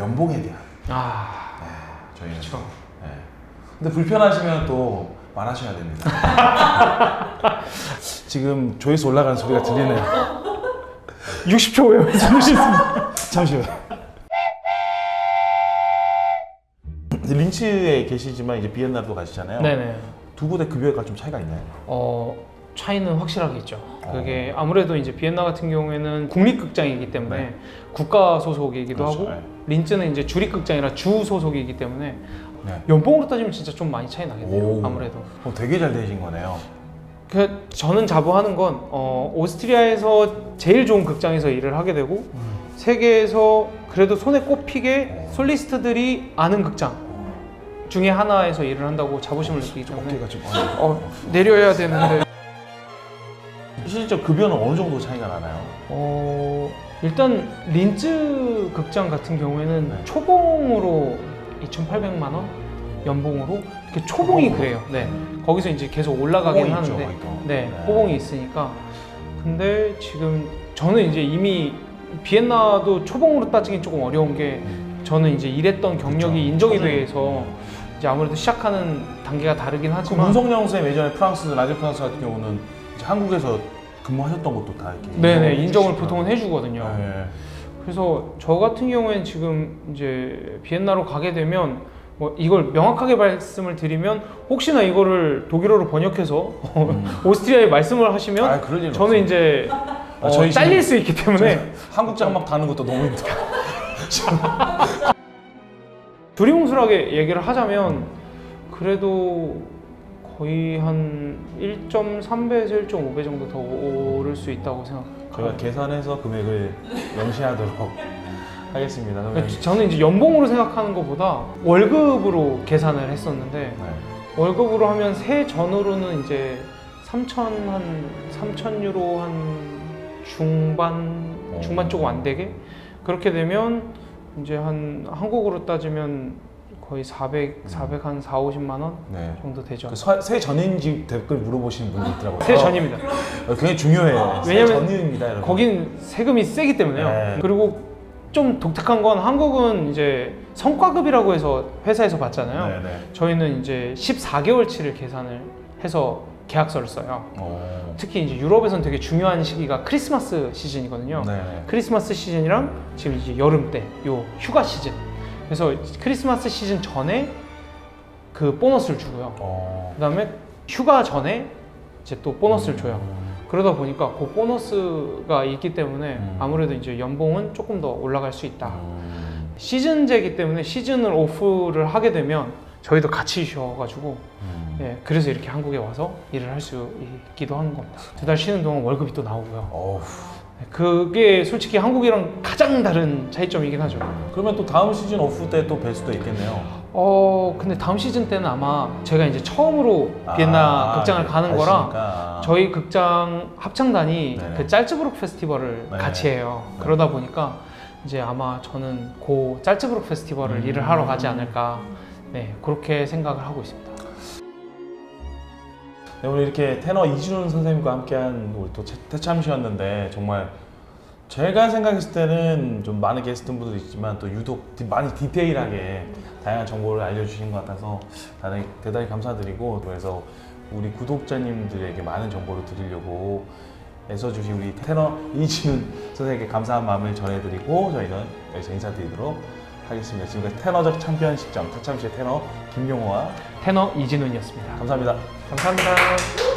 연봉에 대한 아, 네, 저희는 그렇죠. 네. 근데 불편하시면 또 말하셔야 됩니다. 지금 조회수 올라가는 소리가 들리네요. 60초 후에 말씀드리겠습니다. 잠시만. 린츠에 계시지만 이제 비엔나도 가시잖아요. 네네. 두 곳의 급여가 좀 차이가 있나요? 어, 차이는 확실하게 있죠. 그게 아무래도 이제 비엔나 같은 경우에는 국립극장이기 때문에 네. 국가 소속이기도 그렇죠. 하고 네. 린츠는 이제 주립극장이라 주 소속이기 때문에 네. 연봉으로 따지면 진짜 좀 많이 차이 나겠네요. 오. 아무래도. 어, 되게 잘 되신 거네요. 그 저는 자부하는 건 어, 오스트리아에서 제일 좋은 극장에서 일을 하게 되고 세계에서 그래도 손에 꼽히게 어. 솔리스트들이 아는 극장 중에 하나에서 일을 한다고 자부심을 느끼기 때문에 어깨가 어, 내려야 되는데 실질적 급여는 어느 정도 차이가 나나요? 어, 일단 린츠 극장 같은 경우에는 네. 초봉으로 2,800만 원 연봉으로 이렇게 초봉이 그래요. 네. 거기서 이제 계속 올라가긴 호봉이 있죠, 하는데 거기도. 네, 네. 호봉이 있으니까. 근데 지금 저는 이제 이미 비엔나도 초봉으로 따지긴 조금 어려운 게 저는 이제 일했던 경력이 그쵸. 인정이 돼서 이제 아무래도 시작하는 단계가 다르긴 그 하지만 문성영 쌤 예전에 프랑스 라디오 프랑스 같은 경우는 이제 한국에서 근무하셨던 것도 다 이렇게 네네 인정을 해주시더라고요. 보통은 해주거든요. 네. 그래서 저 같은 경우에는 지금 이제 비엔나로 가게 되면 뭐 이걸 명확하게 말씀을 드리면 혹시나 이거를 독일어로 번역해서 오스트리아에 말씀을 하시면 아, 그럴 저는 이제 어, 아, 저희 잘릴 지금- 수 있기 때문에 한국 장막 다는 것도 너무 힘들어. 두리뭉술하게 얘기를 하자면 그래도 거의 한 1.3배에서 1.5배 정도 더 오를 수 있다고 생각합니다. 저희가 계산해서 금액을 명시하도록 하겠습니다. 그러면 그러니까 저는 이제 연봉으로 생각하는 것보다 월급으로 계산을 했었는데 네. 월급으로 하면 세 전으로는 이제 3천 한 3천 유로 한 중반 오. 중반 조금 안 되게 그렇게 되면 이제 한 한국으로 따지면 거의 400 400 한 4, 50만 원 네. 정도 되죠. 그 서- 새 전인지 댓글 물어보시는 분이 있더라고요. 세 전입니다. 어, 굉장히 중요해요. 새 왜냐면 전입니다. 여러분. 거긴 세금이 세기 때문에요. 네. 그리고 좀 독특한 건 한국은 이제 성과급이라고 해서 회사에서 받잖아요. 네, 네. 저희는 이제 14개월치를 계산을 해서 계약서를 써요. 어. 특히 이제 유럽에서는 되게 중요한 시기가 크리스마스 시즌이거든요. 네, 네. 크리스마스 시즌이랑 지금 이제 여름 때 요 휴가 시즌. 그래서 크리스마스 시즌 전에 그 보너스를 주고요. 어. 그다음에 휴가 전에 이제 또 보너스를 줘요. 그러다 보니까 그 보너스가 있기 때문에 음. 아무래도 이제 연봉은 조금 더 올라갈 수 있다. 음. 시즌제이기 때문에 시즌을 오프를 하게 되면 저희도 같이 쉬어가지고 음. 예, 그래서 이렇게 한국에 와서 일을 할 수 있기도 하는 겁니다. 두 달 쉬는 동안 월급이 또 나오고요. 어우. 예, 그게 솔직히 한국이랑 가장 다른 차이점이긴 하죠. 그러면 또 다음 시즌 오프 때 또 뵐 수도 있겠네요. 어, 근데 다음 시즌 때는 아마 제가 이제 처음으로 비엔나 아, 극장을 가는 거라 가시니까. 저희 극장 합창단이 네네. 그 짤츠부르크 페스티벌을 네. 같이 해요. 네. 그러다 보니까 이제 아마 저는 고 짤츠부르크 페스티벌을 음. 일을 하러 가지 않을까. 네, 그렇게 생각을 하고 있습니다. 네, 오늘 이렇게 테너 이준훈 선생님과 함께한 우리 또 태참 씨였는데 정말 제가 생각했을 때는 좀 많은 게스트 분들도 있지만 또 유독 디- 많이 디테일하게 다양한 정보를 알려주신 것 같아서 대단히, 대단히 감사드리고 그래서 우리 구독자님들에게 많은 정보를 드리려고 애써주신 우리 테너 이준훈 선생님께 감사한 마음을 전해드리고 저희는 여기서 인사드리도록 하겠습니다. 지금까지 테너적 챔피언 식점 타참시의 테너 김용호와 테너 이진훈이었습니다. 감사합니다. 감사합니다.